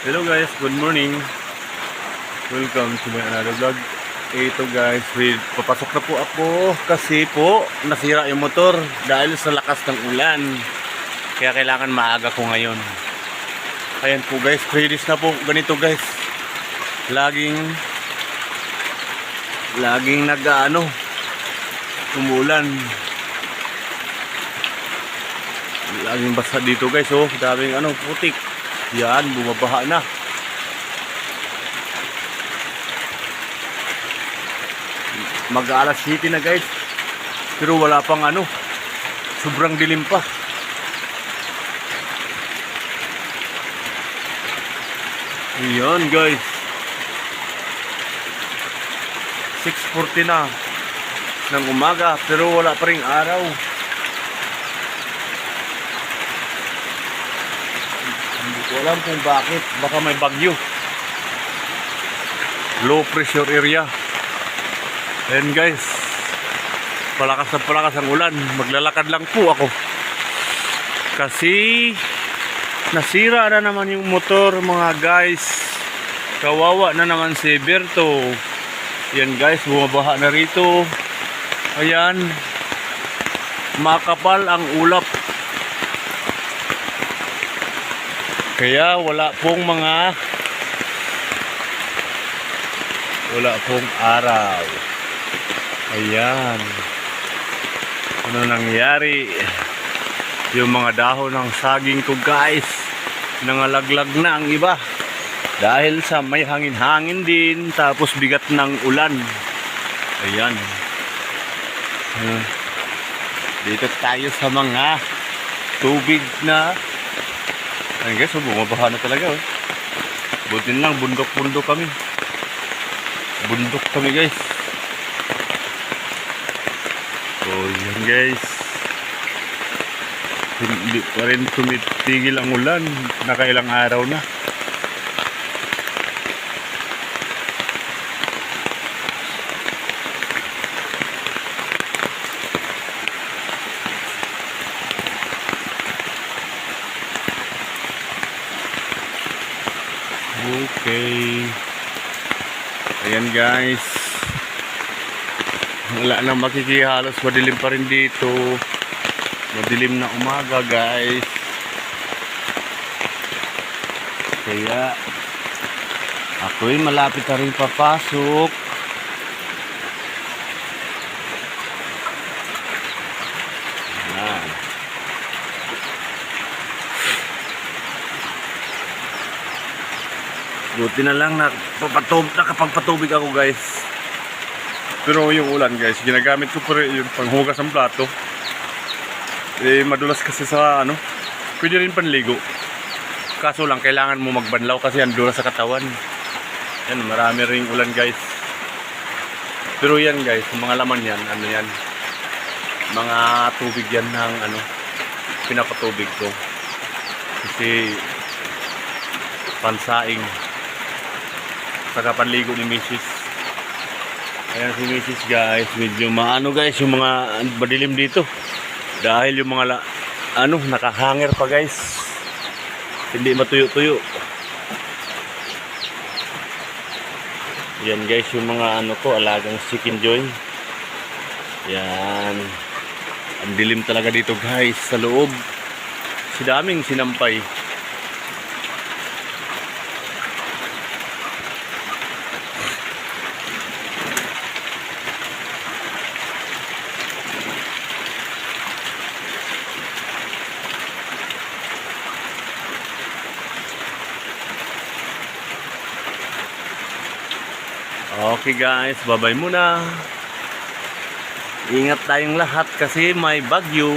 Hello guys, good morning. Welcome to my another vlog. Ito guys, papasok na po ako kasi po nasira yung motor dahil sa lakas ng ulan. Kaya kailangan maaga ko ngayon. Ayan po guys, 3 days na po ganito guys. Laging laging nag-ano umulan. Laging basa dito guys, oh, daming ano, putik. Yan, bumabaha na. Mag alas 7 na guys. Pero wala pang ano. Sobrang dilim pa. Ayan guys. 6.40 na ng umaga pero wala pa ring araw. Alam kung bakit. Baka may bagyo. Low pressure area. Ayan guys. Palakas na palakas ang ulan. Maglalakad lang po ako. Kasi nasira na naman yung motor mga guys. Kawawa na naman si Berto. Yan guys, bumabaha na rito. Ayan. Makapal ang ulap. Kaya wala pong mga wala pong araw. Ayan. Ano nangyari? Yung mga dahon ng saging ko guys, nangalaglag na ang iba. Dahil sa may hangin-hangin din, tapos bigat ng ulan. Ayan. Dito tayo sa mga tubig na Ayun guys, oh, bumabaha na talaga oh. Buti na lang, bundok-bundok kami. Bundok kami guys. Oh, yan guys. Hindi pa rin tumitigil ang ulan. Nakailang araw na. Okay. Ayan guys. Wala na makikihalos. Madilim pa rin dito. Madilim na umaga guys. Kaya ako'y malapit na rin papasok. Buti na lang na papatub, nakapagpatubig ako guys. Pero yung ulan guys, ginagamit ko pa rin yung panghugas ng plato. Eh, madulas kasi sa ano, pwede rin panligo. Kaso lang, kailangan mo magbanlaw kasi ang dulas sa katawan. Yan, marami ring ulan guys. Pero yan guys, mga laman yan, ano yan, mga tubig yan ng ano, pinapatubig ko. Kasi pansaing saka panligo ni Mrs. Ayan si Mrs. guys, medyo maano guys yung mga madilim dito. Dahil yung mga la, ano, nakahanger pa guys. Hindi matuyo-tuyo. Yan guys yung mga ano ko, alagang chicken joy. Yan. Ang dilim talaga dito guys sa loob. Si daming sinampay. Okay guys, babay muna. Ingat tayong lahat kasi may bagyo.